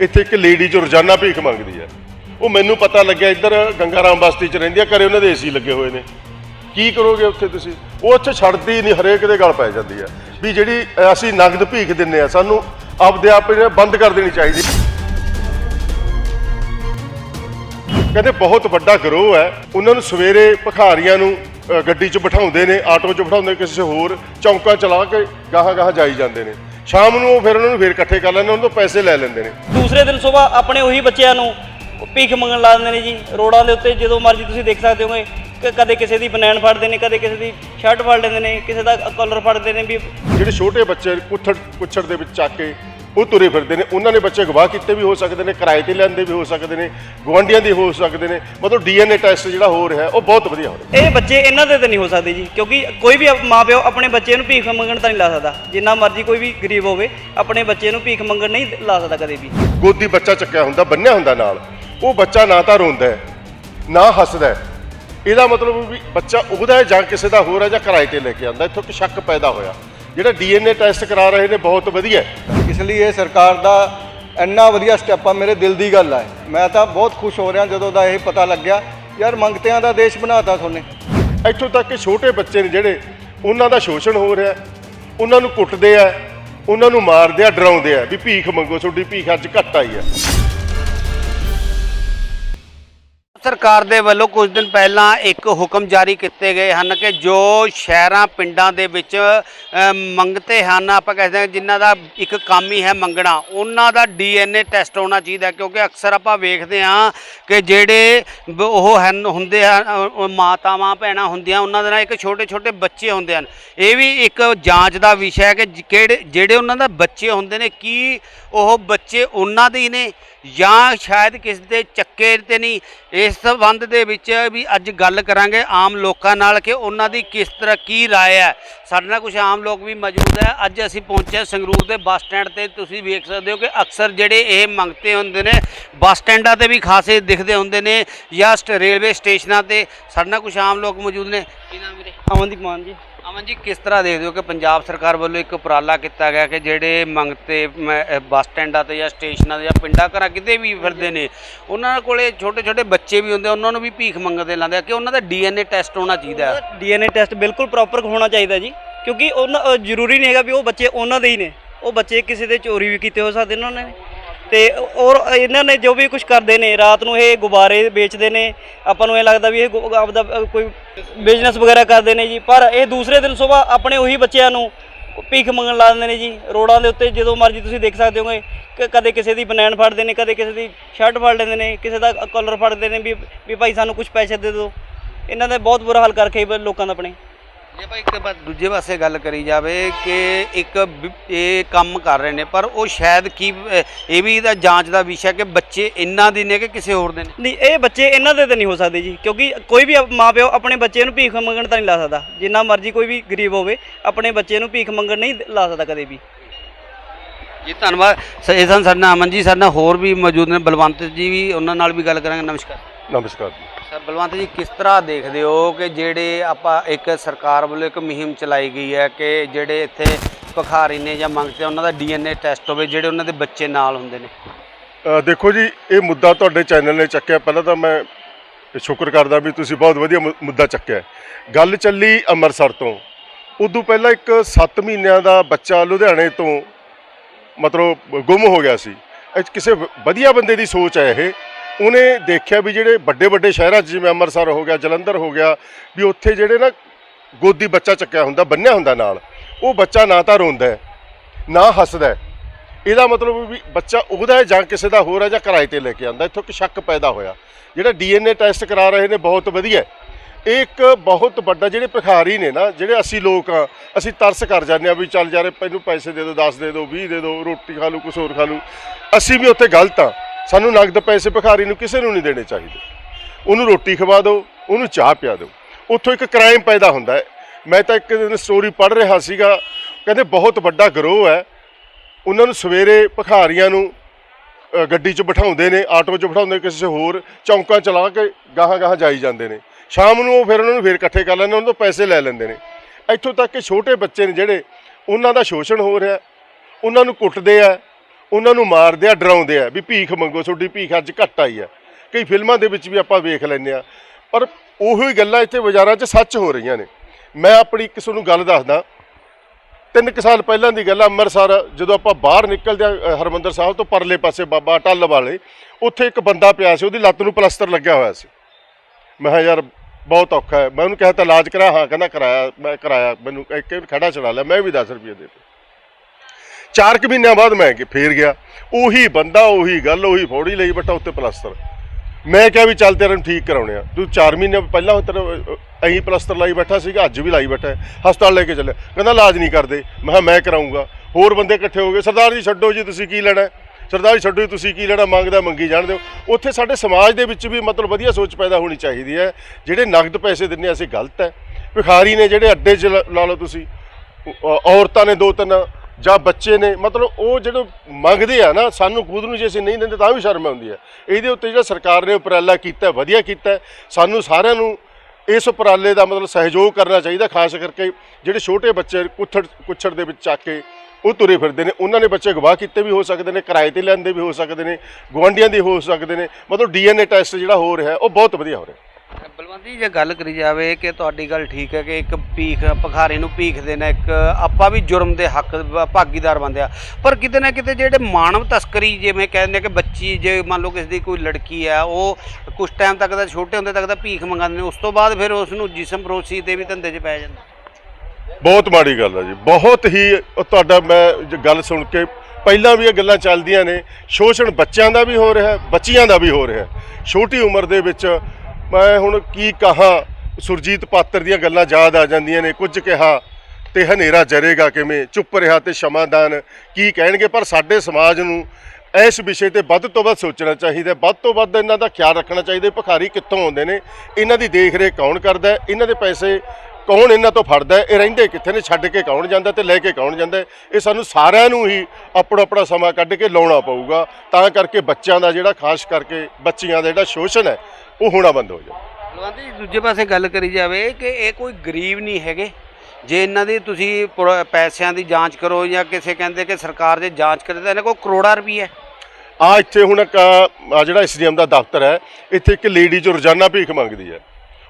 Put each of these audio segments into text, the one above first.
ਇੱਥੇ ਇੱਕ ਲੇਡੀ ਜੋ ਰੋਜ਼ਾਨਾ ਭੀਖ ਮੰਗਦੀ ਹੈ। ਉਹ ਮੈਨੂੰ ਪਤਾ ਲੱਗਿਆ ਇੱਧਰ ਗੰਗਾਰਾਮ ਬਸਤੀ 'ਚ ਰਹਿੰਦੀ ਆ ਘਰੇ ਉਹਨਾਂ ਦੇ ਏਸੀ ਲੱਗੇ ਹੋਏ ਨੇ। ਕੀ ਕਰੋਗੇ ਉੱਥੇ ਤੁਸੀਂ? ਉਹ ਉੱਥੇ ਛੱਡਦੀ ਨਹੀਂ, ਹਰੇਕ ਦੇ ਗਲ ਪੈ ਜਾਂਦੀ ਹੈ। ਵੀ ਜਿਹੜੀ ਅਸੀਂ ਨਗਦ ਭੀਖ ਦਿੰਨੇ ਆ ਸਾਨੂੰ ਆਪਦੇ ਆਪ ਇਹ ਬੰਦ ਕਰ ਦੇਣੀ ਚਾਹੀਦੀ ਕਹਿੰਦੇ ਬਹੁਤ ਵੱਡਾ ਗਰੋਹ ਹੈ। ਉਹਨਾਂ ਨੂੰ ਸਵੇਰੇ ਭਖਾਰੀਆਂ ਨੂੰ ਗੱਡੀ 'ਚ ਬਿਠਾਉਂਦੇ ਨੇ, ਆਟੋ 'ਚ ਬਿਠਾਉਂਦੇ ਕਿਸੇ ਹੋਰ ਚੌਂਕਾਂ ਚਲਾ ਕੇ ਗਾਹਾਂ ਗਾਹਾਂ ਜਾਈ ਜਾਂਦੇ ਨੇ। ਸ਼ਾਮ ਨੂੰ ਉਹ ਫਿਰ ਉਹਨਾਂ ਨੂੰ ਫੇਰ ਇਕੱਠੇ ਕਰ ਲੈਂਦੇ ਉਹਨਾਂ ਤੋਂ ਪੈਸੇ ਲੈ ਲੈਂਦੇ ਨੇ। ਦੂਸਰੇ ਦਿਨ ਸਵੇਰ ਆਪਣੇ ਉਹੀ ਬੱਚਿਆਂ ਨੂੰ ਭੀਖ ਮੰਗਣ ਲਾ ਦਿੰਦੇ ਨੇ ਜੀ ਰੋਡਾਂ ਦੇ ਉੱਤੇ ਜਦੋਂ ਮਰਜ਼ੀ ਤੁਸੀਂ ਦੇਖ ਸਕਦੇ ਹੋਗੇ ਕਿ ਕਦੇ ਕਿਸੇ ਦੀ ਬਨੈਣ ਫੜਦੇ ਨੇ ਕਦੇ ਕਿਸੇ ਦੀ ਸ਼ਰਟ ਫੜ ਲੈਂਦੇ ਨੇ ਕਿਸੇ ਦਾ ਕਾਲਰ ਫੜਦੇ ਨੇ ਵੀ ਜਿਹੜੇ ਛੋਟੇ ਬੱਚੇ ਕੁੱਥੜ ਕੁੱਛੜ ਦੇ ਵਿੱਚ ਚੱਕ ਕੇ ਉਹ ਤੁਰੇ ਫਿਰਦੇ ਨੇ। ਉਹਨਾਂ ਨੇ ਬੱਚੇ ਗਵਾਹ ਕੀਤੇ ਵੀ ਹੋ ਸਕਦੇ ਨੇ ਕਿਰਾਏ ਤੇ ਲੈਂਦੇ ਵੀ ਹੋ ਸਕਦੇ ਨੇ ਗੁਆਂਢੀਆਂ ਦੇ ਹੋ ਸਕਦੇ ਨੇ। ਮਤਲਬ ਡੀਐਨਏ ਟੈਸਟ ਜਿਹੜਾ ਹੋ ਰਿਹਾ ਉਹ ਬਹੁਤ ਵਧੀਆ ਹੋ ਰਿਹਾ। ਇਹ ਬੱਚੇ ਇਹਨਾਂ ਦੇ ਤਾਂ ਨਹੀਂ ਹੋ ਸਕਦੇ ਜੀ ਕਿਉਂਕਿ ਕੋਈ ਵੀ ਮਾਪਿਓ ਆਪਣੇ ਬੱਚੇ ਨੂੰ ਭੀਖ ਮੰਗਣ ਤਾਂ ਨਹੀਂ ਲਾ ਸਕਦਾ। ਜਿੰਨਾ ਮਰਜ਼ੀ ਕੋਈ ਵੀ ਗਰੀਬ ਹੋਵੇ ਆਪਣੇ ਬੱਚੇ ਨੂੰ ਭੀਖ ਮੰਗਣ ਨਹੀਂ ਲਾ ਸਕਦਾ ਕਦੇ ਵੀ। ਗੋਦੀ ਬੱਚਾ ਚੱਕਿਆ ਹੁੰਦਾ ਬੰਨਿਆ ਹੁੰਦਾ ਨਾਲ। ਉਹ ਬੱਚਾ ਨਾ ਤਾਂ ਰੋਂਦਾ ਹੈ, ਨਾ ਹੱਸਦਾ ਹੈ। ਇਹਦਾ ਮਤਲਬ ਵੀ ਬੱਚਾ ਉਹਦਾ ਜਾਂ ਕਿਸੇ ਦਾ ਹੋਰ ਹੈ ਜਾਂ ਕਿਰਾਏ ਤੇ ਲੈ ਕੇ ਆਂਦਾ ਇੱਥੋਂ ਇੱਕ ਸ਼ੱਕ ਪੈਦਾ ਹੋਇਆ। ਜਿਹੜਾ ਡੀਐਨਏ ਟੈਸਟ ਕਰਾ ਰਹੇ ਨੇ ਬਹੁਤ ਵਧੀਆ। ਇਸ ਲਈ ਇਹ ਸਰਕਾਰ ਦਾ ਇੰਨਾ ਵਧੀਆ ਸਟੈਪ ਆ ਮੇਰੇ ਦਿਲ ਦੀ ਗੱਲ ਆ ਇਹ। ਮੈਂ ਤਾਂ ਬਹੁਤ ਖੁਸ਼ ਹੋ ਰਿਹਾ ਜਦੋਂ ਦਾ ਇਹ ਪਤਾ ਲੱਗਿਆ। ਯਾਰ ਮੰਗਤਿਆਂ ਦਾ ਦੇਸ਼ ਬਣਾਤਾ ਤੁਹਾਨੇ ਇੱਥੋਂ ਤੱਕ ਕਿ ਛੋਟੇ ਬੱਚੇ ਨੇ ਜਿਹੜੇ ਉਹਨਾਂ ਦਾ ਸ਼ੋਸ਼ਣ ਹੋ ਰਿਹਾ। ਉਹਨਾਂ ਨੂੰ ਕੁੱਟਦੇ ਆ ਉਹਨਾਂ ਨੂੰ ਮਾਰਦੇ ਆ ਡਰਾਉਂਦੇ ਆ ਵੀ ਭੀਖ ਮੰਗੋ ਤੁਹਾਡੀ ਭੀਖ ਅੱਜ ਘੱਟ ਆਈ ਆ। ਸਰਕਾਰ ਦੇ ਵੱਲੋਂ ਕੁਝ ਦਿਨ ਪਹਿਲਾਂ ਇੱਕ ਹੁਕਮ ਜਾਰੀ ਕੀਤੇ ਗਏ ਹਨ ਕਿ ਜੋ ਸ਼ਹਿਰਾਂ, ਪਿੰਡਾਂ ਦੇ ਵਿੱਚ ਮੰਗਤੇ ਹਨ, ਆਪਾਂ ਕਹਿੰਦੇ ਹਾਂ ਜਿਨ੍ਹਾਂ ਦਾ ਇੱਕ ਕੰਮ ਹੀ ਹੈ ਮੰਗਣਾ, ਉਹਨਾਂ ਦਾ ਡੀਐਨਏ ਟੈਸਟ ਹੋਣਾ ਚਾਹੀਦਾ ਕਿਉਂਕਿ ਅਕਸਰ ਆਪਾਂ ਵੇਖਦੇ ਹਾਂ ਕਿ ਜਿਹੜੇ ਉਹ ਹਨ, ਹੁੰਦੇ ਹਨ ਮਾਤਾਵਾਂ, ਭੈਣਾਂ ਹੁੰਦੀਆਂ, ਉਹਨਾਂ ਦੇ ਨਾਲ ਇੱਕ ਛੋਟੇ ਛੋਟੇ ਬੱਚੇ ਹੁੰਦੇ ਹਨ। ਇਹ ਵੀ ਇੱਕ ਜਾਂਚ ਦਾ ਵਿਸ਼ਾ ਹੈ ਕਿ ਜ- ਕਿਹੜੇ, ਜਿਹੜੇ ਉਹਨਾਂ ਦਾ ਬੱਚੇ ਹੁੰਦੇ ਨੇ, ਕੀ ਉਹ ਬੱਚੇ ਉਹਨਾਂ ਦੇ ਹੀ ਨੇ ਜਾਂ ਸ਼ਾਇਦ ਕਿਸੇ ਦੇ ਚੱਕੇ ਤੇ ਨਹੀਂ ਇਸ ਸੰਬੰਧ ਦੇ ਵਿੱਚ ਵੀ ਅੱਜ ਗੱਲ ਕਰਾਂਗੇ ਆਮ ਲੋਕਾਂ ਨਾਲ ਕਿ ਉਹਨਾਂ ਦੀ ਕਿਸ ਤਰ੍ਹਾਂ ਕੀ رائے ਹੈ ਸਾਡੇ ਨਾਲ ਕੁਝ ਆਮ ਲੋਕ ਵੀ ਮੌਜੂਦ ਹੈ ਅੱਜ ਅਸੀਂ ਪਹੁੰਚੇ ਸੰਗਰੂਰ ਦੇ ਬੱਸ ਸਟੈਂਡ ਤੇ ਤੁਸੀਂ ਵੇਖ ਸਕਦੇ ਹੋ ਕਿ ਅਕਸਰ ਜਿਹੜੇ ਇਹ ਮੰਗਤੇ ਹੁੰਦੇ ਨੇ ਬੱਸ ਸਟੈਂਡਾਂ ਤੇ ਵੀ ਖਾਸੇ ਦਿਖਦੇ ਹੁੰਦੇ ਨੇ ਜਾਂ ਸਟ- ਰੇਲਵੇ ਸਟੇਸ਼ਨਾਂ ਤੇ ਸਾਡੇ ਨਾਲ ਕੁਝ ਆਮ ਲੋਕ ਮੌਜੂਦ ਨੇ ਕੀ ਨਾਮ ਵੀਰੇ ਅਮਨਦੀਪ ਮਾਨ ਜੀ ਅਮਨ ਜੀ, ਕਿਸ ਤਰ੍ਹਾਂ ਦੇਖਦੇ ਹੋ ਕਿ ਪੰਜਾਬ ਸਰਕਾਰ ਵੱਲੋਂ ਇੱਕ ਉਪਰਾਲਾ ਕੀਤਾ ਗਿਆ ਕਿ ਜਿਹੜੇ ਮੰਗਤੇ, ਮ- ਬੱਸ ਸਟੈਂਡਾਂ ਤੇ ਜਾਂ ਸਟੇਸ਼ਨਾਂ ਤੇ ਜਾਂ ਪਿੰਡਾਂ ਘਰਾਂ ਕਿਤੇ ਵੀ ਫਿਰਦੇ ਨੇ, ਉਹਨਾਂ ਕੋਲੇ ਛੋਟੇ ਛੋਟੇ ਬੱਚੇ ਵੀ ਹੁੰਦੇ ਉਹਨਾਂ ਨੂੰ ਵੀ ਭੀਖ ਮੰਗਦੇ ਲਾਉਂਦੇ ਆ, ਕਿ ਉਹਨਾਂ ਦਾ ਡੀਐਨਏ ਟੈਸਟ ਹੋਣਾ ਚਾਹੀਦਾ ਹੈ? ਡੀਐਨਏ ਟੈਸਟ ਬਿਲਕੁਲ ਪ੍ਰੋਪਰ ਹੋਣਾ ਚਾਹੀਦਾ ਜੀ, ਕਿਉਂਕਿ ਉਹਨਾਂ ਜ਼ਰੂਰੀ ਨਹੀਂ ਹੈਗਾ ਵੀ ਉਹ ਬੱਚੇ ਉਹਨਾਂ ਦੇ ਹੀ ਨੇ, ਉਹ ਬੱਚੇ ਕਿਸੇ ਦੇ ਚੋਰੀ ਵੀ ਕੀਤੇ ਹੋ ਸਕਦੇ ਉਹਨਾਂ ਨੇ ਤੇ ਔਰ ਇਹਨਾਂ ਨੇ ਜੋ ਵੀ ਕੁਝ ਕਰਦੇ ਨੇ ਰਾਤ ਨੂੰ ਇਹ ਗੁਬਾਰੇ ਵੇਚਦੇ ਨੇ। ਆਪਾਂ ਨੂੰ ਇਹ ਲੱਗਦਾ ਵੀ ਇਹ ਗੁ- ਆਪਦਾ ਅ, ਕੋਈ ਬਿਜ਼ਨਸ ਵਗੈਰਾ ਕਰਦੇ ਨੇ ਜੀ। ਪਰ ਇਹ ਦੂਸਰੇ ਦਿਨ ਸਵੇਰ ਆਪਣੇ ਉਹੀ ਬੱਚਿਆਂ ਨੂੰ ਭੀਖ ਮੰਗਣ ਲਾ ਦਿੰਦੇ ਨੇ ਜੀ। ਰੋਡਾਂ ਦੇ ਉੱਤੇ ਜਦੋਂ ਮਰਜ਼ੀ ਤੁਸੀਂ ਦੇਖ ਸਕਦੇ ਹੋਗੇ ਕਿ ਕਦੇ ਕਿਸੇ ਦੀ ਬਨੈਣ ਫੜਦੇ ਨੇ ਕਦੇ ਕਿਸੇ ਦੀ ਸ਼ਰਟ ਫੜ ਲੈਂਦੇ ਨੇ ਕਿਸੇ ਦਾ ਕਾਲਰ ਫੜਦੇ ਨੇ ਵੀ ਵੀ ਭਾਈ ਸਾਨੂੰ ਕੁਝ ਪੈਸੇ ਦੇ ਦਿਓ। ਇਹਨਾਂ ਦਾ ਬਹੁਤ ਬੁਰਾ ਹਾਲ ਕਰਕੇ ਲੋਕਾਂ ਦਾ ਆਪਣੇ। ਜੇ ਭਾਈ ਇੱਕ ਬਾ ਦੂਜੇ ਪਾਸੇ ਗੱਲ ਕਰੀ ਜਾਵੇ ਕਿ ਇੱਕ ਬ- ਇਹ ਕੰਮ ਕਰ ਰਹੇ ਨੇ ਪਰ ਉਹ ਸ਼ਾਇਦ ਕੀ ਇਹ ਵੀ ਇਹਦਾ ਜਾਂਚ ਦਾ ਵਿਸ਼ਾ ਕਿ ਬੱਚੇ ਇਹਨਾਂ ਦੇ ਨੇ ਕਿ ਕਿਸੇ ਹੋਰ ਦੇ ਨੇ? ਨਹੀਂ ਇਹ ਬੱਚੇ ਇਹਨਾਂ ਦੇ ਤਾਂ ਨਹੀਂ ਹੋ ਸਕਦੇ ਜੀ ਕਿਉਂਕਿ ਕੋਈ ਵੀ ਮਾਪਿਓ ਆਪਣੇ ਬੱਚੇ ਨੂੰ ਭੀਖ ਮੰਗਣ ਤਾਂ ਨਹੀਂ ਲਾ ਸਕਦਾ। ਜਿੰਨਾ ਮਰਜ਼ੀ ਕੋਈ ਵੀ ਗਰੀਬ ਹੋਵੇ ਆਪਣੇ ਬੱਚੇ ਨੂੰ ਭੀਖ ਮੰਗਣ ਨਹੀਂ ਲਾ ਸਕਦਾ ਕਦੇ ਵੀ। ਜੀ ਧੰਨਵਾਦ। ਸ- ਇਹ ਸਨ ਸਾਡੇ ਨਾਲ ਅਮਨ ਜੀ ਸਾਡੇ ਨਾਲ ਹੋਰ ਵੀ ਮੌਜੂਦ ਨੇ ਬਲਵੰਤ ਜੀ ਵੀ ਉਹਨਾਂ ਨਾਲ ਵੀ ਗੱਲ ਕਰਾਂਗੇ। ਨਮਸਕਾਰ। ਨਮਸਕਾਰ ਜੀ। ਬਲਵੰਤ ਜੀ, ਕਿਸ ਤਰ੍ਹਾਂ ਦੇਖਦੇ ਹੋ ਕਿ ਜਿਹੜੇ ਆਪਾਂ ਇੱਕ ਸਰਕਾਰ ਵੱਲੋਂ ਇੱਕ ਮੁਹਿੰਮ ਚਲਾਈ ਗਈ ਹੈ ਕਿ ਜਿਹੜੇ ਇੱਥੇ ਭਖਾਰੀ ਨੇ ਜਾਂ ਮੰਗਤੇ ਉਹਨਾਂ ਦਾ ਡੀਐਨਏ ਟੈਸਟ ਹੋਵੇ, ਜਿਹੜੇ ਉਹਨਾਂ ਦੇ ਬੱਚੇ ਨਾਲ ਹੁੰਦੇ ਨੇ? ਦੇਖੋ ਜੀ, ਇਹ ਮੁੱਦਾ ਤੁਹਾਡੇ ਚੈਨਲ ਨੇ ਚੱਕਿਆ। ਪਹਿਲਾਂ ਤਾਂ ਮੈਂ ਸ਼ੁਕਰ ਕਰਦਾ ਵੀ ਤੁਸੀਂ ਬਹੁਤ ਵਧੀਆ ਮੁ- ਮੁੱਦਾ ਚੱਕਿਆ ਗੱਲ ਚੱਲੀ ਅੰਮ੍ਰਿਤਸਰ ਤੋਂ। ਉਦੋਂ ਪਹਿਲਾਂ ਇੱਕ 7 ਮਹੀਨਿਆਂ ਦਾ ਬੱਚਾ ਲੁਧਿਆਣੇ ਤੋਂ ਮਤਲਬ ਗੁੰਮ ਹੋ ਗਿਆ ਸੀ। ਕਿਸੇ ਵਧੀਆ ਬੰਦੇ ਦੀ ਸੋਚ ਹੈ ਇਹ। ਉਹਨੇ ਦੇਖਿਆ ਵੀ ਜਿਹੜੇ ਵੱਡੇ ਵੱਡੇ ਸ਼ਹਿਰਾਂ 'ਚ ਜਿਵੇਂ ਅੰਮ੍ਰਿਤਸਰ ਹੋ ਗਿਆ, ਜਲੰਧਰ ਹੋ ਗਿਆ, ਵੀ ਉੱਥੇ ਜਿਹੜੇ ਨਾ ਗੋਦੀ ਬੱਚਾ ਚੱਕਿਆ ਹੁੰਦਾ, ਬੰਨਿਆ ਹੁੰਦਾ ਨਾਲ। ਉਹ ਬੱਚਾ ਨਾ ਤਾਂ ਰੋਂਦਾ ਨਾ ਹੱਸਦਾ ਇਹਦਾ ਮਤਲਬ ਵੀ ਬੱਚਾ ਉਹਦਾ ਹੈ ਜਾਂ ਕਿਸੇ ਦਾ ਹੋਰ ਹੈ ਜਾਂ ਕਿਰਾਏ ਤੇ ਲੈ ਕੇ ਆਂਦਾ ਇੱਥੋਂ ਇੱਕ ਸ਼ੱਕ ਪੈਦਾ ਹੋਇਆ। ਜਿਹੜਾ ਡੀਐਨਏ ਟੈਸਟ ਕਰਾ ਰਹੇ ਨੇ, ਬਹੁਤ ਵਧੀਆ ਇਹ ਇੱਕ ਬਹੁਤ ਵੱਡਾ ਜਿਹੜੇ ਭਿਖਾਰੀ ਨੇ ਨਾ, ਜਿਹੜੇ ਅਸੀਂ ਲੋਕ ਆ ਅਸੀਂ ਤਰਸ ਕਰ ਜਾਂਦੇ ਆ ਵੀ ਚੱਲ ਯਾਰ ਮੈਨੂੰ ਪੈਸੇ ਦੇ ਦਿਓ 10 ਦੇ ਦਿਓ 20 ਦੇ ਦਿਓ, ਰੋਟੀ ਖਾ ਲੂ ਕੁਛ ਹੋਰ ਖਾ ਲੂ ਅਸੀਂ ਵੀ ਉੱਥੇ ਗਲਤ ਆ ਸਾਨੂੰ ਨਗਦ ਪੈਸੇ ਭਿਖਾਰੀ ਨੂੰ ਕਿਸੇ ਨੂੰ ਨਹੀਂ ਦੇਣੇ ਚਾਹੀਦੇ। ਉਹਨੂੰ ਰੋਟੀ ਖਵਾ ਦਿਓ, ਉਹਨੂੰ ਚਾਹ ਪਿਆ ਦਿਓ। ਉੱਥੋਂ ਇੱਕ ਕ੍ਰਾਈਮ ਪੈਦਾ ਹੁੰਦਾ ਹੈ। ਮੈਂ ਤਾਂ ਇੱਕ ਦਿਨ ਸਟੋਰੀ ਪੜ੍ਹ ਰਿਹਾ ਸੀਗਾ, ਕਹਿੰਦੇ ਬਹੁਤ ਵੱਡਾ ਗਰੋਹ ਹੈ। ਉਹਨਾਂ ਨੂੰ ਸਵੇਰੇ ਭਿਖਾਰੀਆਂ ਨੂੰ ਗੱਡੀ 'ਚ ਬਿਠਾਉਂਦੇ ਨੇ, ਆਟੋ 'ਚ ਬਿਠਾਉਂਦੇ ਕਿਸੇ ਹੋਰ ਚੌਂਕਾਂ ਚਲਾ ਕੇ ਗਾਹਾਂ ਗਾਹਾਂ ਜਾਈ ਜਾਂਦੇ ਨੇ। ਸ਼ਾਮ ਨੂੰ ਉਹ ਫਿਰ ਉਹਨਾਂ ਨੂੰ ਫਿਰ ਇਕੱਠੇ ਕਰ ਲੈਂਦੇ ਉਹਨਾਂ ਤੋਂ ਪੈਸੇ ਲੈ ਲੈਂਦੇ ਨੇ। ਇੱਥੋਂ ਤੱਕ ਕਿ ਛੋਟੇ ਬੱਚੇ ਨੇ ਜਿਹੜੇ, ਉਹਨਾਂ ਦਾ ਸ਼ੋਸ਼ਣ ਹੋ ਰਿਹਾ ਉਹਨਾਂ ਨੂੰ ਕੁੱਟਦੇ ਆ। ਉਹਨਾਂ ਨੂੰ ਮਾਰਦੇ ਆ ਡਰਾਉਂਦੇ ਆ ਵੀ ਭੀਖ ਮੰਗੋ ਤੁਹਾਡੀ ਭੀਖ ਅੱਜ ਘੱਟ ਆਈ ਆ। ਕਈ ਫਿਲਮਾਂ ਦੇ ਵਿੱਚ ਵੀ ਆਪਾਂ ਵੇਖ ਲੈਂਦੇ ਆ। ਪਰ ਉਹੀ ਹੀ ਗੱਲਾਂ ਇੱਥੇ ਬਾਜ਼ਾਰਾਂ 'ਚ ਸੱਚ ਹੋ ਰਹੀਆਂ ਨੇ। ਮੈਂ ਆਪਣੀ ਇੱਕ ਤੁਹਾਨੂੰ ਗੱਲ ਦੱਸਦਾ। ਤਿੰਨ ਕੁ ਸਾਲ ਪਹਿਲਾਂ ਦੀ ਗੱਲ ਆ ਅੰਮ੍ਰਿਤਸਰ ਜਦੋਂ ਆਪਾਂ ਬਾਹਰ ਨਿਕਲਦੇ ਆ ਅ, ਹਰਿਮੰਦਰ ਸਾਹਿਬ ਤੋਂ ਪਰਲੇ ਪਾਸੇ ਬਾਬਾ ਟੱਲ ਵਾਲੇ ਉੱਥੇ ਇੱਕ ਬੰਦਾ ਪਿਆ ਸੀ ਉਹਦੀ ਲੱਤ ਨੂੰ ਪਲਸਤਰ ਲੱਗਿਆ ਹੋਇਆ ਸੀ। ਮੈਂ ਕਿਹਾ ਯਾਰ ਬਹੁਤ ਔਖਾ ਹੈ। ਮੈਂ ਉਹਨੂੰ ਕਿਹਾ ਤਾਂ ਇਲਾਜ ਕਰਾ। ਹਾਂ ਕਹਿੰਦਾ ਕਰਾਇਆ ਮੈਂ ਕਰਾਇਆ ਮੈਨੂੰ ਇੱਕ ਇੱਕ ਖੜਾ ਚੜਾ ਲਿਆ ਮੈਂ ਵੀ 10 ਰੁਪਏ ਦੇ ਦਿੱਤੇ। ਚਾਰ ਕੁ ਮਹੀਨਿਆਂ ਬਾਅਦ ਮੈਂ ਕਿ ਫੇਰ ਗਿਆ। ਉਹੀ ਬੰਦਾ ਉਹੀ ਗੱਲ ਉਹੀ ਫੋੜੀ ਲਈ ਬਟਾ ਉੱਤੇ ਪਲਸਤਰ। ਮੈਂ ਕਿਹਾ ਵੀ ਚੱਲ ਤੇਰੇ ਨੂੰ ਠੀਕ ਕਰਾਉਣੇ ਆ। ਤੂੰ 4 ਮਹੀਨੇ ਪਹਿਲਾਂ ਤੇਰਾ ਅਹੀਂ ਪਲਸਤਰ ਲਾਈ ਬੈਠਾ ਸੀਗਾ ਅੱਜ ਵੀ ਲਾਈ ਬੈਠਾ ਹੈ। ਹਸਪਤਾਲ ਲੈ ਕੇ ਚੱਲਿਆ। ਕਹਿੰਦਾ ਇਲਾਜ ਨਹੀਂ ਕਰਦੇ। ਮੈਂ ਕਿਹਾ ਮੈਂ ਕਰਾਉਂਗਾ ਹੋਰ ਬੰਦੇ ਇਕੱਠੇ ਹੋ ਗਏ। ਸਰਦਾਰ ਜੀ ਛੱਡੋ ਜੀ ਤੁਸੀਂ ਕੀ ਲੈਣਾ ਹੈ? ਸਰਦਾਰ ਜੀ ਛੱਡੋ ਜੀ ਤੁਸੀਂ ਕੀ ਲੈਣਾ? ਮੰਗਦਾ ਮੰਗੀ ਜਾਣ ਦਿਓ। ਉੱਥੇ ਸਾਡੇ ਸਮਾਜ ਦੇ ਵਿੱਚ ਵੀ ਮਤਲਬ ਵਧੀਆ ਸੋਚ ਪੈਦਾ ਹੋਣੀ ਚਾਹੀਦੀ ਹੈ। ਜਿਹੜੇ ਨਗਦ ਪੈਸੇ ਦਿੰਦੇ ਆ, ਅਸੀਂ ਗਲਤ ਹੈ। ਭਿਖਾਰੀ ਨੇ ਜਿਹੜੇ ਅੱਡੇ 'ਚ ਲ ਲਾ ਲਓ ਤੁਸੀਂ। ਅ- ਔਰਤਾਂ ਨੇ ਦੋ ਤਿੰਨ ਜਾਂ ਬੱਚੇ ਨੇ, ਮਤਲਬ ਉਹ ਜਿਹੜੇ ਮੰਗਦੇ ਆ ਨਾ, ਸਾਨੂੰ ਖੁਦ ਨੂੰ ਜੇ ਅਸੀਂ ਨਹੀਂ ਦਿੰਦੇ ਤਾਂ ਵੀ ਸ਼ਰਮ ਆਉਂਦੀ ਹੈ। ਇਹਦੇ ਉੱਤੇ ਜਿਹੜਾ ਸਰਕਾਰ ਨੇ ਉਪਰਾਲਾ ਕੀਤਾ ਵਧੀਆ ਕੀਤਾ ਸਾਨੂੰ ਸਾਰਿਆਂ ਨੂੰ ਇਸ ਉਪਰਾਲੇ ਦਾ ਮਤਲਬ ਸਹਿਯੋਗ ਕਰਨਾ ਚਾਹੀਦਾ, ਖਾਸ ਕਰਕੇ ਜਿਹੜੇ ਛੋਟੇ ਬੱਚੇ ਕੁੱਥੜ, ਕੁੱਛੜ ਦੇ ਵਿੱਚ ਚੱਕ ਕੇ ਉਹ ਤੁਰੇ ਫਿਰਦੇ ਨੇ। ਉਹਨਾਂ ਨੇ ਬੱਚੇ ਗਵਾਹ ਕੀਤੇ ਵੀ ਹੋ ਸਕਦੇ ਨੇ, ਕਿਰਾਏ ਤੇ ਲੈਂਦੇ ਵੀ ਹੋ ਸਕਦੇ ਨੇ, ਗੁਆਂਢੀਆਂ ਦੇ ਹੋ ਸਕਦੇ ਨੇ। ਮਤਲਬ ਡੀਐਨਏ ਟੈਸਟ ਜਿਹੜਾ ਹੋ ਰਿਹਾ, ਉਹ ਬਹੁਤ ਵਧੀਆ ਹੋ ਰਿਹਾ। ਬਲਵੰਤ, ਜੀ ਜੇ ਗੱਲ ਕਰੀ ਜਾਵੇ ਕਿ ਤੁਹਾਡੀ ਗੱਲ ਠੀਕ ਹੈ ਕਿ ਇੱਕ ਭੀਖ, ਭਿਖਾਰੀ ਨੂੰ ਭੀਖ ਦੇਣਾ ਇੱਕ ਆਪਾਂ ਵੀ ਜੁਰਮ ਦੇ ਹੱਕ, ਭਾਗੀਦਾਰ ਬਣਦੇ ਆ। ਪਰ ਕਿਤੇ ਨਾ ਕਿਤੇ ਜਿਹੜੇ ਮਾਨਵ ਤਸਕਰੀ, ਜਿਵੇਂ ਕਹਿੰਦੇ ਆ ਕਿ ਬੱਚੀ, ਜੇ ਮੰਨ ਲਓ ਕਿਸੇ ਦੀ ਕੋਈ ਲੜਕੀ ਆ, ਉਹ ਕੁਝ ਟਾਈਮ ਤੱਕ ਦਾ ਛੋਟੇ ਹੁੰਦੇ ਤੱਕ ਦਾ ਭੀਖ ਮੰਗਾਉਂਦੇ ਨੇ, ਉਸ ਤੋਂ ਬਾਅਦ ਫਿਰ ਉਸ ਨੂੰ ਜਿਸਮ ਫਰੋਸ਼ੀ ਦੇ ਵੀ ਧੰਦੇ 'ਚ ਪੈ ਜਾਂਦਾ। ਬਹੁਤ ਮਾੜੀ ਗੱਲ ਹੈ ਜੀ, ਬਹੁਤ ਹੀ ਤੁਹਾਡਾ ਮੈਂ ਗੱਲ ਸੁਣ ਕੇ ਪਹਿਲਾਂ ਵੀ ਇਹ ਗੱਲਾਂ ਚੱਲਦੀਆਂ ਨੇ, ਸ਼ੋਸ਼ਣ ਬੱਚਿਆਂ ਦਾ ਵੀ ਹੋ ਰਿਹਾ, ਬੱਚੀਆਂ ਦਾ ਵੀ ਹੋ ਰਿਹਾ। ਛੋਟੀ ਉਮਰ ਦੇ ਵਿੱਚ ਮੈਂ ਹੁਣ ਕੀ ਕਹਾਂ? ਸੁਰਜੀਤ ਪਾਤਰ ਦੀਆਂ ਗੱਲਾਂ ਯਾਦ ਆ ਜਾਂਦੀਆਂ ਨੇ, ਕੁਝ ਕਿਹਾ ਤੇ ਹਨੇਰਾ ਜਰੇਗਾ ਕਿਵੇਂ? ਚੁੱਪ ਰਿਹਾ ਤੇ ਸ਼ਮਾਦਾਨ ਕੀ ਕਹਿਣਗੇ? ਪਰ ਸਾਡੇ ਸਮਾਜ ਨੂੰ ਇਸ ਵਿਸ਼ੇ ਤੇ ਵੱਧ ਤੋਂ ਵੱਧ ਸੋਚਣਾ ਚਾਹੀਦਾ ਵੱਧ ਤੋਂ ਵੱਧ ਇਹਨਾਂ ਦਾ ਖਿਆਲ ਰੱਖਣਾ ਚਾਹੀਦਾ ਭਿਖਾਰੀ ਕਿੱਥੋਂ ਆਉਂਦੇ ਨੇ? ਇਹਨਾਂ ਦੀ ਦੇਖ ਰੇਖ ਕੌਣ ਕਰਦਾ ਇਹਨਾਂ ਦੇ ਪੈਸੇ ਕੌਣ ਇਹਨਾਂ ਤੋਂ ਫੜਦਾ ਇਹ ਰਹਿੰਦੇ ਕਿੱਥੇ ਨੇ? ਛੱਡ ਕੇ ਕੌਣ ਜਾਂਦਾ ਤੇ ਲੈ ਕੇ ਕੌਣ ਜਾਂਦਾ ਇਹ ਸਾਨੂੰ ਸਾਰਿਆਂ ਨੂੰ ਹੀ ਆਪਣਾ ਆਪਣਾ ਸਮਾਂ ਕੱਢ ਕੇ ਲਾਉਣਾ ਪਊਗਾ। ਤਾਂ ਕਰਕੇ ਬੱਚਿਆਂ ਦਾ ਜਿਹੜਾ, ਖਾਸ ਕਰਕੇ ਬੱਚੀਆਂ ਦਾ ਜਿਹੜਾ ਸ਼ੋਸ਼ਣ ਹੈ ਉਹ ਹੋਣਾ ਬੰਦ ਹੋ ਜਾਵੇ ਬਲਵੰਤ ਜੀ ਦੂਜੇ ਪਾਸੇ ਗੱਲ ਕਰੀ ਜਾਵੇ ਕਿ ਇਹ ਕੋਈ ਗਰੀਬ ਨਹੀਂ ਹੈਗੇ। ਜੇ ਇਹਨਾਂ ਦੀ ਤੁਸੀਂ ਪੁਰ- ਪੈਸਿਆਂ ਦੀ ਜਾਂਚ ਕਰੋ ਜਾਂ ਕਿਸੇ ਕਹਿੰਦੇ ਕਿ ਸਰਕਾਰ ਜੇ ਜਾਂਚ ਕਰੇ ਤਾਂ ਇਹਨਾਂ ਕੋਲ ਕਰੋੜਾਂ ਰੁਪਏ ਹੈ। ਆ ਇੱਥੇ ਹੁਣ ਇੱਕ ਆ ਜਿਹੜਾ ਐਸਡੀਐਮ ਦਾ ਦਫ਼ਤਰ ਹੈ ਇੱਥੇ ਇੱਕ ਲੇਡੀ ਜੋ ਰੋਜ਼ਾਨਾ ਭੀਖ ਮੰਗਦੀ ਹੈ।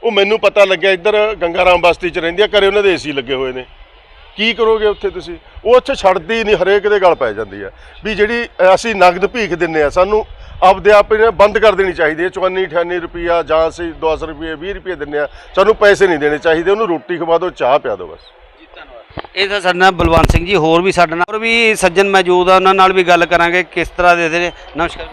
ਉਹ ਮੈਨੂੰ ਪਤਾ ਲੱਗਿਆ ਇੱਧਰ ਗੰਗਾਰਾਮ ਬਸਤੀ 'ਚ ਰਹਿੰਦੀ ਆ ਘਰੇ ਉਹਨਾਂ ਦੇ ਏਸੀ ਲੱਗੇ ਹੋਏ ਨੇ। ਕੀ ਕਰੋਗੇ ਉੱਥੇ ਤੁਸੀਂ? ਉਹ ਉੱਥੇ ਛੱਡਦੀ ਹੀ ਨਹੀਂ ਹਰੇਕ ਦੇ ਗਲ ਪੈ ਜਾਂਦੀ ਹੈ। ਵੀ ਜਿਹੜੀ ਅਸੀਂ ਨਗਦ ਭੀਖ ਦਿੰਨੇ ਆ ਸਾਨੂੰ ਆਪਦੇ ਆਪ ਇਹਨਾਂ ਬੰਦ ਕਰ ਦੇਣੀ ਚਾਹੀਦੀ ਹੈ। 54 98 ਰੁਪਿਆ ਜਾਂ ਅਸੀਂ 10 ਰੁਪਏ 20 ਰੁਪਏ ਦਿੰਨੇ ਆ ਸਾਨੂੰ ਪੈਸੇ ਨਹੀਂ ਦੇਣੇ ਚਾਹੀਦੇ। ਉਹਨੂੰ ਰੋਟੀ ਖਵਾ ਦਿਓ ਚਾਹ ਪਿਆ ਦਿਓ ਬਸ। ਇਹ ਤਾਂ ਸਾਡੇ ਨਾਲ ਬਲਵੰਤ ਸਿੰਘ ਜੀ ਹੋਰ ਵੀ ਸਾਡੇ ਨਾਲ ਹੋਰ ਵੀ ਸੱਜਣ ਮੌਜੂਦ ਆ। ਉਹਨਾਂ ਨਾਲ ਵੀ ਗੱਲ ਕਰਾਂਗੇ ਕਿਸ ਤਰ੍ਹਾਂ ਦੇ ਦੇ। ਨਮਸਕਾਰ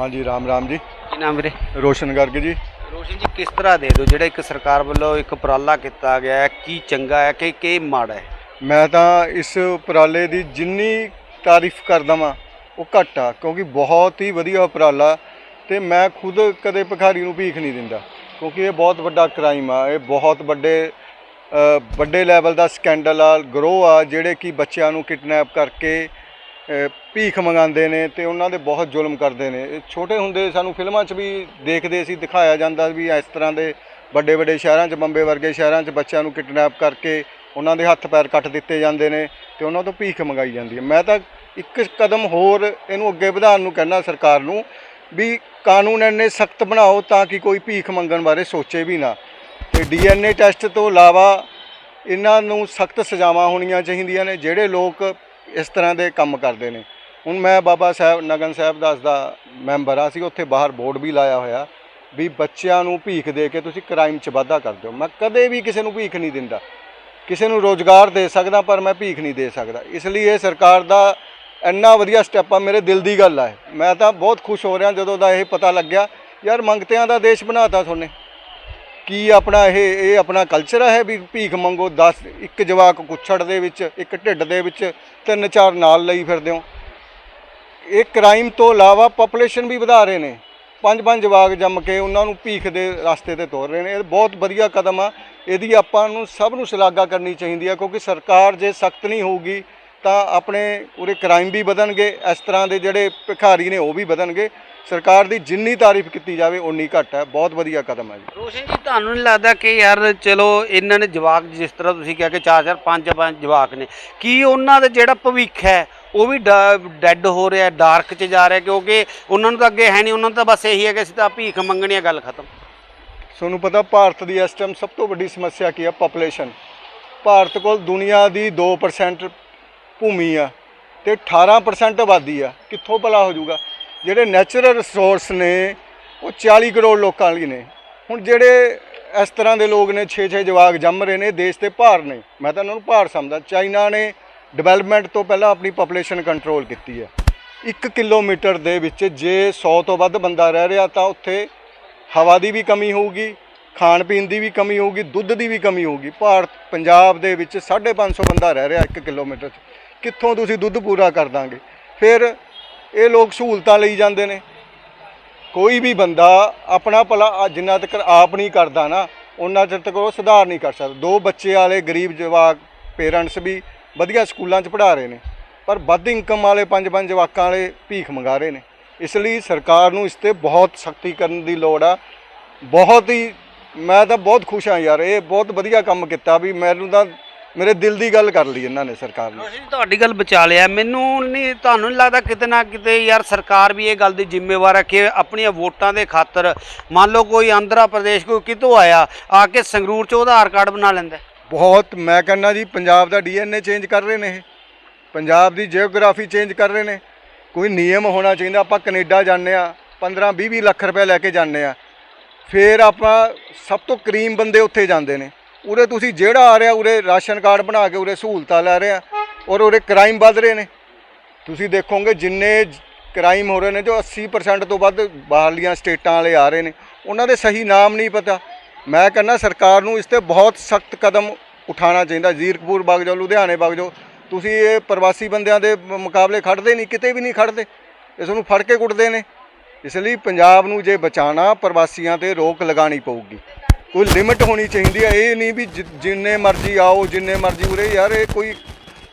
ਹਾਂਜੀ ਰਾਮ ਰਾਮ ਜੀ। ਕੀ ਨਾਮ ਵੀਰੇ? ਰੋਸ਼ਨ ਗਰਗ ਜੀ। ਰੋਸ਼ਨ ਜੀ ਕਿਸ ਤਰ੍ਹਾਂ ਦੇ ਦਿਓ? ਜਿਹੜਾ ਇੱਕ ਸਰਕਾਰ ਵੱਲੋਂ ਇੱਕ ਉਪਰਾਲਾ ਕੀਤਾ ਗਿਆ ਹੈ ਕੀ ਚੰਗਾ ਹੈ ਕਿ ਕੀ ਮਾੜਾ ਹੈ? ਮੈਂ ਤਾਂ ਇਸ ਉਪਰਾਲੇ ਦੀ ਜਿੰਨੀ ਤਾਰੀਫ ਕਰਦਾ ਵਾਂ ਉਹ ਘੱਟ ਆ, ਕਿਉਂਕਿ ਬਹੁਤ ਹੀ ਵਧੀਆ ਉਪਰਾਲਾ, ਤੇ ਮੈਂ ਖੁਦ ਕਦੇ ਭਿਖਾਰੀ ਨੂੰ ਭੀਖ ਨਹੀਂ ਦਿੰਦਾ, ਕਿਉਂਕਿ ਇਹ ਬਹੁਤ ਵੱਡਾ ਕ੍ਰਾਈਮ ਆ, ਇਹ ਬਹੁਤ ਵੱਡੇ ਵੱਡੇ ਲੈਵਲ ਦਾ ਸਕੈਂਡਲ ਆ ਗਰੋਹ ਆ, ਜਿਹੜੇ ਕਿ ਬੱਚਿਆਂ ਨੂੰ ਕਿਡਨੈਪ ਕਰਕੇ ਭੀਖ ਮੰਗਾਉਂਦੇ ਨੇ ਤੇ ਉਹਨਾਂ ਦੇ ਬਹੁਤ ਜ਼ੁਲਮ ਕਰਦੇ ਨੇ। ਇਹ ਛੋਟੇ ਹੁੰਦੇ ਸਾਨੂੰ ਫਿਲਮਾਂ 'ਚ ਵੀ ਦੇਖਦੇ ਸੀ, ਦਿਖਾਇਆ ਜਾਂਦਾ ਵੀ ਇਸ ਤਰ੍ਹਾਂ ਦੇ ਵੱਡੇ ਵੱਡੇ ਸ਼ਹਿਰਾਂ 'ਚ, ਬੰਬੇ ਵਰਗੇ ਸ਼ਹਿਰਾਂ 'ਚ ਬੱਚਿਆਂ ਨੂੰ ਕਿਡਨੈਪ ਕਰਕੇ ਉਹਨਾਂ ਦੇ ਹੱਥ ਪੈਰ ਕੱਟ ਦਿੱਤੇ ਜਾਂਦੇ ਨੇ ਤੇ ਉਹਨਾਂ ਤੋਂ ਭੀਖ ਮੰਗਾਈ ਜਾਂਦੀ ਹੈ। ਮੈਂ ਤਾਂ ਇੱਕ ਕਦਮ ਹੋਰ ਇਹਨੂੰ ਅੱਗੇ ਵਧਾਉਣ ਨੂੰ ਕਹਿੰਦਾ ਸਰਕਾਰ ਨੂੰ ਵੀ ਕਾਨੂੰਨ ਇੰਨੇ ਸਖਤ ਬਣਾਓ ਤਾਂ ਕਿ ਕੋਈ ਭੀਖ ਮੰਗਣ ਬਾਰੇ ਸੋਚੇ ਵੀ ਨਾ। ਤੇ ਡੀਐਨਏ ਟੈਸਟ ਤੋਂ ਇਲਾਵਾ ਇਹਨਾਂ ਨੂੰ ਸਖਤ ਸਜ਼ਾਵਾਂ ਹੋਣੀਆਂ ਚਾਹੀਦੀਆਂ ਨੇ, ਜਿਹੜੇ ਲੋਕ ਇਸ ਤਰ੍ਹਾਂ ਦੇ ਕੰਮ ਕਰਦੇ ਨੇ। ਹੁਣ ਮੈਂ ਬਾਬਾ ਸਾਹਿਬ, ਨਗਨ ਸਾਹਿਬ ਦਾਸ ਦਾ ਮੈਂਬਰ ਆ ਸੀ ਉੱਥੇ ਬਾਹਰ ਬੋਰਡ ਵੀ ਲਾਇਆ ਹੋਇਆ ਵੀ ਬੱਚਿਆਂ ਨੂੰ ਭੀਖ ਦੇ ਕੇ ਤੁਸੀਂ ਕ੍ਰਾਈਮ 'ਚ ਵਾਧਾ ਕਰਦੇ ਹੋ ਮੈਂ ਕਦੇ ਵੀ ਕਿਸੇ ਨੂੰ ਭੀਖ ਨਹੀਂ ਦਿੰਦਾ। ਕਿਸੇ ਨੂੰ ਰੋਜ਼ਗਾਰ ਦੇ ਸਕਦਾ, ਪਰ ਮੈਂ ਭੀਖ ਨਹੀਂ ਦੇ ਸਕਦਾ। ਇਸ ਲਈ ਇਹ ਸਰਕਾਰ ਦਾ ਇੰਨਾ ਵਧੀਆ ਸਟੈਪ ਆ, ਮੇਰੇ ਦਿਲ ਦੀ ਗੱਲ ਆ ਇਹ। ਮੈਂ ਤਾਂ ਬਹੁਤ ਖੁਸ਼ ਹੋ ਰਿਹਾ ਜਦੋਂ ਦਾ ਇਹ ਪਤਾ ਲੱਗਿਆ। ਯਾਰ ਮੰਗਤਿਆਂ ਦਾ ਦੇਸ਼ ਬਣਾਤਾ ਤੁਹਾਨੇ। ਕੀ ਆਪਣਾ ਇਹ ਇਹ ਆਪਣਾ ਕਲਚਰ ਹੈ ਵੀ ਭੀਖ ਮੰਗੋ 10 ਇੱਕ ਜਵਾਕ ਕੁੱਛੜ ਦੇ ਵਿੱਚ, ਇੱਕ ਢਿੱਡ ਦੇ ਵਿੱਚ, ਤਿੰਨ ਚਾਰ ਨਾਲ ਲਈ ਫਿਰਦੇ ਹੋ। ਇਹ ਕ੍ਰਾਈਮ ਤੋਂ ਇਲਾਵਾ ਪੋਪੂਲੇਸ਼ਨ ਵੀ ਵਧਾ ਰਹੇ ਨੇ। ਪੰਜ ਪੰਜ ਜਵਾਕ ਜੰਮ ਕੇ ਉਹਨਾਂ ਨੂੰ ਭੀਖ ਦੇ ਰਸਤੇ ਤੇ ਤੋਰ ਰਹੇ ਨੇ। ਇਹ ਬਹੁਤ ਵਧੀਆ ਕਦਮ ਆ। ਇਹਦੀ ਆਪਾਂ ਨੂੰ ਸਭ ਨੂੰ ਸ਼ਲਾਘਾ ਕਰਨੀ ਚਾਹੀਦੀ ਆ, ਕਿਉਂਕਿ ਸਰਕਾਰ ਜੇ ਸਖਤ ਨਹੀਂ ਹੋਊਗੀ ਤਾਂ ਆਪਣੇ ਉਰੇ ਕ੍ਰਾਈਮ ਵੀ ਵਧਣਗੇ ਇਸ ਤਰ੍ਹਾਂ ਦੇ ਜਿਹੜੇ ਭਿਖਾਰੀ ਨੇ ਉਹ ਵੀ ਵਧਣਗੇ। ਸਰਕਾਰ ਦੀ ਜਿੰਨੀ ਤਾਰੀਫ ਕੀਤੀ ਜਾਵੇ ਉਨੀ ਘੱਟ ਹੈ। ਬਹੁਤ ਵਧੀਆ ਕਦਮ ਹੈ ਜੀ। ਰੋਸ਼ਨ ਜੀ ਤੁਹਾਨੂੰ ਨਹੀਂ ਲੱਗਦਾ ਕਿ ਯਾਰ ਚਲੋ ਇਹਨਾਂ ਨੇ ਜਵਾਕ ਜਿਸ ਤਰ੍ਹਾਂ ਤੁਸੀਂ ਕਿਹਾ ਕਿ ਚਾਰ ਚਾਰ ਪੰਜ ਪੰਜ ਜਵਾਕ ਨੇ ਕੀ ਉਹਨਾਂ ਦਾ ਜਿਹੜਾ ਭਵਿੱਖ ਹੈ ਉਹ ਵੀ ਡੈੱਡ ਹੋ ਰਿਹਾ ਡਾਰਕ 'ਚ ਜਾ ਰਿਹਾ? ਕਿਉਂਕਿ ਉਹਨਾਂ ਨੂੰ ਤਾਂ ਅੱਗੇ ਹੈ ਨਹੀਂ ਉਹਨਾਂ ਨੂੰ ਤਾਂ ਬਸ ਇਹੀ ਹੈ ਕਿ ਅਸੀਂ ਤਾਂ ਭੀਖ ਮੰਗਣੀ ਹੈ ਗੱਲ ਖਤਮ। ਤੁਹਾਨੂੰ ਪਤਾ ਭਾਰਤ ਦੀ ਇਸ ਟਾਈਮ ਸਭ ਤੋਂ ਵੱਡੀ ਸਮੱਸਿਆ ਕੀ ਹੈ? ਪਾਪੂਲੇਸ਼ਨ ਭਾਰਤ ਕੋਲ ਦੁਨੀਆ ਦੀ 2% ਭੂਮੀ ਆ ਤੇ 18% ਆਬਾਦੀ ਆ, ਕਿੱਥੋਂ ਭਲਾ ਹੋ ਜਾਊਗਾ? ਜਿਹੜੇ ਨੈਚੁਰਲ ਰਿਸੋਰਸ ਨੇ, ਉਹ 40 ਕਰੋੜ ਲੋਕਾਂ ਲਈ ਨੇ। ਹੁਣ ਜਿਹੜੇ ਇਸ ਤਰ੍ਹਾਂ ਦੇ ਲੋਕ ਨੇ 6-6 ਜਵਾਗ ਜੰਮ ਰਹੇ ਨੇ, ਦੇਸ਼ ਦੇ ਭਾਰ ਨੇ, ਮੈਂ ਤਾਂ ਉਹਨਾਂ ਨੂੰ ਭਾਰ ਸਮਝਦਾ, ਚਾਈਨਾ ਨੇ ਡਿਵੈਲਪਮੈਂਟ ਤੋਂ ਪਹਿਲਾਂ ਆਪਣੀ ਪਾਪੂਲੇਸ਼ਨ ਕੰਟਰੋਲ ਕੀਤੀ ਹੈ 1 ਕਿਲੋਮੀਟਰ ਦੇ ਵਿੱਚ ਜੇ 100 ਤੋਂ ਵੱਧ ਬੰਦਾ ਰਹਿ ਰਿਹਾ, ਤਾਂ ਉੱਥੇ ਹਵਾ ਦੀ ਵੀ ਕਮੀ ਹੋਊਗੀ ਖਾਣ ਪੀਣ ਦੀ ਵੀ ਕਮੀ ਹੋਊਗੀ, ਦੁੱਧ ਦੀ ਵੀ ਕਮੀ ਹੋਊਗੀ। ਭਾਰਤ, ਪੰਜਾਬ ਦੇ ਵਿੱਚ 550 ਬੰਦਾ ਰਹਿ ਰਿਹਾ 1 ਕਿਲੋਮੀਟਰ 'ਚ। ਕਿੱਥੋਂ ਤੁਸੀਂ ਦੁੱਧ ਪੂਰਾ ਕਰ ਦਾਂਗੇ? ਫਿਰ ਇਹ ਲੋਕ ਸਹੂਲਤਾਂ ਲਈ ਜਾਂਦੇ ਨੇ। ਕੋਈ ਵੀ ਬੰਦਾ ਆਪਣਾ ਭਲਾ ਜਿੰਨਾ ਤੱਕ ਆਪ ਨਹੀਂ ਕਰਦਾ ਨਾ, ਉਹਨਾਂ ਚਿਰ ਤੱਕ ਉਹ ਸੁਧਾਰ ਨਹੀਂ ਕਰ ਸਕਦਾ। ਦੋ ਬੱਚੇ ਵਾਲੇ, ਗਰੀਬ ਜਵਾਕ, ਪੇਰੈਂਟਸ ਵੀ ਵਧੀਆ ਸਕੂਲਾਂ 'ਚ ਪੜ੍ਹਾ ਰਹੇ ਨੇ, ਪਰ ਵੱਧ ਇਨਕਮ ਵਾਲੇ ਪੰਜ ਪੰਜ ਜਵਾਕਾਂ ਵਾਲੇ ਭੀਖ ਮੰਗਾ ਰਹੇ ਨੇ। ਇਸ ਲਈ ਸਰਕਾਰ ਨੂੰ ਇਸ ਤੇ ਬਹੁਤ ਸਖਤੀ ਕਰਨ ਦੀ ਲੋੜ ਆ। ਬਹੁਤ ਹੀ ਮੈਂ ਤਾਂ ਬਹੁਤ ਖੁਸ਼ ਹਾਂ ਯਾਰ ਇਹ ਬਹੁਤ ਵਧੀਆ ਕੰਮ ਕੀਤਾ ਵੀ ਮੈਨੂੰ ਤਾਂ ਮੇਰੇ ਦਿਲ ਦੀ ਗੱਲ ਕਰ ਲਈ ਇਹਨਾਂ ਨੇ ਸਰਕਾਰ ਨੇ। ਜੀ ਤੁਹਾਡੀ ਗੱਲ ਬਚਾ ਲਿਆ ਮੈਨੂੰ ਨਹੀਂ ਤੁਹਾਨੂੰ ਨਹੀਂ ਲੱਗਦਾ ਕਿਤੇ ਨਾ ਕਿਤੇ ਯਾਰ ਸਰਕਾਰ ਵੀ ਇਹ ਗੱਲ ਦੀ ਜ਼ਿੰਮੇਵਾਰ ਹੈ ਕਿ ਆਪਣੀਆਂ ਵੋਟਾਂ ਦੇ ਖਾਤਰ ਮੰਨ ਲਓ ਕੋਈ ਆਂਧਰਾ ਪ੍ਰਦੇਸ਼ ਕੋਈ ਕਿਤੋਂ ਆਇਆ ਆ ਕੇ ਸੰਗਰੂਰ 'ਚ ਆਧਾਰ ਕਾਰਡ ਬਣਾ ਲੈਂਦਾ ਬਹੁਤ ਮੈਂ ਕਹਿੰਦਾ ਜੀ ਪੰਜਾਬ ਦਾ ਡੀਐਨਏ ਚੇਂਜ ਕਰ ਰਹੇ ਨੇ ਇਹ। ਪੰਜਾਬ ਦੀ ਜੀਓਗ੍ਰਾਫੀ ਚੇਂਜ ਕਰ ਰਹੇ ਨੇ। ਕੋਈ ਨਿਯਮ ਹੋਣਾ ਚਾਹੀਦਾ ਆਪਾਂ ਕੈਨੇਡਾ ਜਾਂਦੇ ਆ 15 20 20 ਲੱਖ ਰੁਪਏ ਲੈ ਕੇ ਜਾਂਦੇ ਆ ਫਿਰ ਆਪਾਂ ਸਭ ਤੋਂ ਕਰੀਮ ਬੰਦੇ ਉੱਥੇ ਜਾਂਦੇ ਨੇ। ਉਰੇ ਤੁਸੀਂ ਜਿਹੜਾ ਆ ਰਿਹਾ, ਉਰੇ ਰਾਸ਼ਨ ਕਾਰਡ ਬਣਾ ਕੇ ਉਰੇ ਸਹੂਲਤਾਂ ਲੈ ਰਹੇ ਆ ਔਰ ਉਰੇ ਕ੍ਰਾਈਮ ਵੱਧ ਰਹੇ ਨੇ। ਤੁਸੀਂ ਦੇਖੋਗੇ ਜਿੰਨੇ ਕ੍ਰਾਈਮ ਹੋ ਰਹੇ ਨੇ, ਜੋ 80% ਤੋਂ ਵੱਧ ਬਾਹਰਲੀਆਂ ਸਟੇਟਾਂ ਵਾਲੇ ਆ ਰਹੇ ਨੇ। ਉਹਨਾਂ ਦੇ ਸਹੀ ਨਾਮ ਨਹੀਂ ਪਤਾ। ਮੈਂ ਕਹਿੰਦਾ ਸਰਕਾਰ ਨੂੰ ਇਸ ਤੇ ਬਹੁਤ ਸਖਤ ਕਦਮ ਉਠਾਉਣਾ ਚਾਹੀਦਾ। ਜ਼ੀਰਕਪੁਰ ਵਗ ਜਾਓ, ਲੁਧਿਆਣੇ ਵਗ ਜਾਓ। ਤੁਸੀਂ ਇਹ ਪ੍ਰਵਾਸੀ ਬੰਦਿਆਂ ਦੇ ਮੁਕਾਬਲੇ ਖੜਦੇ ਨਹੀਂ, ਕਿਤੇ ਵੀ ਨਹੀਂ ਖੜਦੇ। ਇਸ ਨੂੰ ਫੜ ਕੇ ਕੁੱਟਦੇ ਨੇ। ਇਸ ਲਈ ਪੰਜਾਬ ਨੂੰ ਜੇ ਬਚਾਉਣਾ, ਪ੍ਰਵਾਸੀਆਂ ਤੇ ਰੋਕ ਲਗਾਉਣੀ ਪਊਗੀ। ਕੋਈ ਲਿਮਿਟ ਹੋਣੀ ਚਾਹੀਦੀ ਹੈ, ਇਹ ਨਹੀਂ ਵੀ ਜਿ- ਜਿੰਨੇ ਮਰਜ਼ੀ ਆਓ, ਜਿੰਨੇ ਮਰਜ਼ੀ ਉਰੇ, ਯਾਰ ਇਹ ਕੋਈ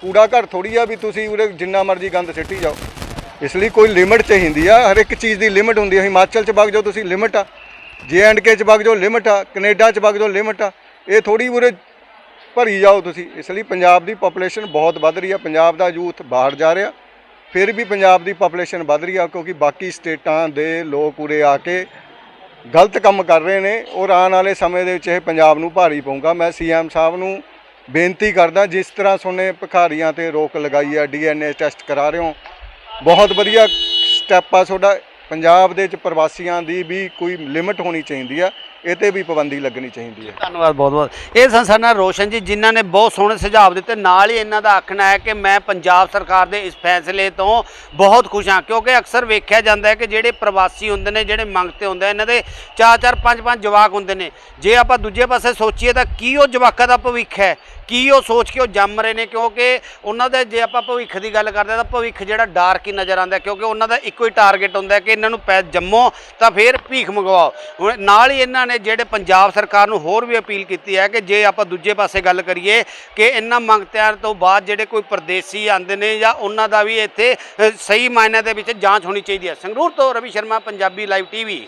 ਕੂੜਾ ਘਰ ਥੋੜੀ ਆ ਵੀ ਤੁਸੀਂ ਉਰੇ ਜਿੰਨਾ ਮਰਜ਼ੀ ਗੰਦ ਸਿੱਟੀ ਜਾਓ। ਇਸ ਲਈ ਕੋਈ ਲਿਮਿਟ ਚਾਹੀਦੀ ਆ, ਹਰ ਇੱਕ ਚੀਜ਼ ਦੀ ਲਿਮਿਟ ਹੁੰਦੀ ਹੈ ਹਿਮਾਚਲ ਚ ਵਗ ਜਾਓ ਤੁਸੀਂ ਲਿਮਿਟ ਆ। ਜੇ ਐਂਡ ਕੇ ਚ ਵਗ ਜਾਓ ਲਿਮਿਟ ਆ। ਕੈਨੇਡਾ ਚ ਵਗ ਜਾਓ ਲਿਮਿਟ ਆ। ਇਹ ਥੋੜੀ ਉਰੇ ਭਰੀ ਜਾਓ ਤੁਸੀਂ। ਇਸ ਲਈ ਪੰਜਾਬ ਦੀ ਪੋਪੂਲੇਸ਼ਨ ਬਹੁਤ ਵੱਧ ਰਹੀ ਆ। ਪੰਜਾਬ ਦਾ ਯੂਥ ਬਾਹਰ ਜਾ ਰਿਹਾ। ਫਿਰ ਵੀ ਪੰਜਾਬ ਦੀ ਪੋਪੂਲੇਸ਼ਨ ਵੱਧ ਰਹੀ ਆ ਕਿਉਂਕਿ ਬਾਕੀ ਸਟੇਟਾਂ ਦੇ ਲੋਕ ਉਰੇ ਆ ਕੇ ਗਲਤ ਕੰਮ ਕਰ ਰਹੇ ਨੇ। ਔਰ ਆਉਣ ਵਾਲੇ ਸਮੇਂ ਦੇ ਵਿੱਚ ਇਹ ਪੰਜਾਬ ਨੂੰ ਭਾਰੀ ਪਊਗਾ। ਮੈਂ ਸੀਐਮ ਸਾਹਿਬ ਨੂੰ ਬੇਨਤੀ ਕਰਦਾ, ਜਿਸ ਤਰ੍ਹਾਂ ਸੋਨੇ ਭਿਖਾਰੀਆਂ ਤੇ ਰੋਕ ਲਗਾਈ ਆ ਡੀਐਨਏ ਟੈਸਟ ਕਰਾ ਰਹੇ ਹੋ, ਬਹੁਤ ਵਧੀਆ ਸਟੈਪ ਆ ਤੁਹਾਡਾ। ਪੰਜਾਬ ਦੇ ਵਿੱਚ ਪ੍ਰਵਾਸੀਆਂ ਦੀ ਵੀ ਕੋਈ ਲਿਮਿਟ ਹੋਣੀ ਚਾਹੀਦੀ ਆ। ਇਹ ਤੇ ਵੀ ਪਾਬੰਦੀ ਲੱਗਣੀ ਚਾਹੀਦੀ ਹੈ। ਧੰਨਵਾਦ, ਬਹੁਤ ਬਹੁਤ। ਇਹ ਸਨ ਸਾਡੇ ਨਾਲ ਰੋਸ਼ਨ ਜੀ, ਜਿਨ੍ਹਾਂ ਨੇ ਬਹੁਤ ਸੋਹਣੇ ਸੁਝਾਅ ਦਿੱਤੇ, ਨਾਲ ਹੀ ਇਹਨਾਂ ਦਾ ਆਖਣਾ ਹੈ ਕਿ ਮੈਂ ਪੰਜਾਬ ਸਰਕਾਰ ਦੇ ਇਸ ਫੈਸਲੇ ਤੋਂ ਬਹੁਤ ਖੁਸ਼ ਹਾਂ, ਕਿਉਂਕਿ ਅਕਸਰ ਵੇਖਿਆ ਜਾਂਦਾ ਹੈ ਕਿ ਜਿਹੜੇ ਪ੍ਰਵਾਸੀ ਹੁੰਦੇ ਨੇ, ਜਿਹੜੇ ਮੰਗਤੇ ਹੁੰਦੇ ਇਹਨਾਂ ਦੇ ਚਾਰ ਚਾਰ ਪੰਜ ਪੰਜ ਜਵਾਕ ਹੁੰਦੇ ਨੇ। ਜੇ ਆਪਾਂ ਦੂਜੇ ਪਾਸੇ ਸੋਚੀਏ ਤਾਂ ਕੀ ਉਹ ਜਵਾਕਾਂ ਦਾ ਭਵਿੱਖ ਹੈ? ਕੀ ਉਹ ਸੋਚ ਕੇ ਉਹ ਜੰਮ ਰਹੇ ਨੇ? ਕਿਉਂਕਿ ਉਹਨਾਂ ਦਾ ਜੇ ਆਪਾਂ ਭਵਿੱਖ ਦੀ ਗੱਲ ਕਰਦੇ ਹਾਂ ਤਾਂ ਭਵਿੱਖ ਜਿਹੜਾ ਡਾਰਕ ਹੀ ਨਜ਼ਰ ਆਉਂਦਾ ਕਿਉਂਕਿ ਉਹਨਾਂ ਦਾ ਇੱਕੋ ਹੀ ਟਾਰਗੇਟ ਹੁੰਦਾ ਕਿ ਇਹਨਾਂ ਨੂੰ ਪੈ ਜੰਮੋ ਤਾਂ ਫਿਰ ਭੀਖ ਮੰਗਵਾਓ। ਹੁਣ ਨਾਲ ਹੀ ਇਹਨਾਂ ਨੇ ਜਿਹੜੇ ਪੰਜਾਬ ਸਰਕਾਰ ਨੂੰ ਹੋਰ ਵੀ ਅਪੀਲ ਕੀਤੀ ਹੈ ਕਿ ਜੇ ਆਪਾਂ ਦੂਜੇ ਪਾਸੇ ਗੱਲ ਕਰੀਏ ਕਿ ਇਹਨਾਂ ਮੰਗਤਿਆਂ ਤੋਂ ਬਾਅਦ ਜਿਹੜੇ ਕੋਈ ਪਰਦੇਸੀ ਆਉਂਦੇ ਨੇ ਜਾਂ ਉਹਨਾਂ ਦਾ ਵੀ ਇੱਥੇ ਸਹੀ ਮਾਇਨੇ ਦੇ ਵਿੱਚ ਜਾਂਚ ਹੋਣੀ ਚਾਹੀਦੀ ਹੈ। ਸੰਗਰੂਰ ਤੋਂ ਰਵੀ ਸ਼ਰਮਾ, ਪੰਜਾਬੀ ਲਾਈਵ ਟੀਵੀ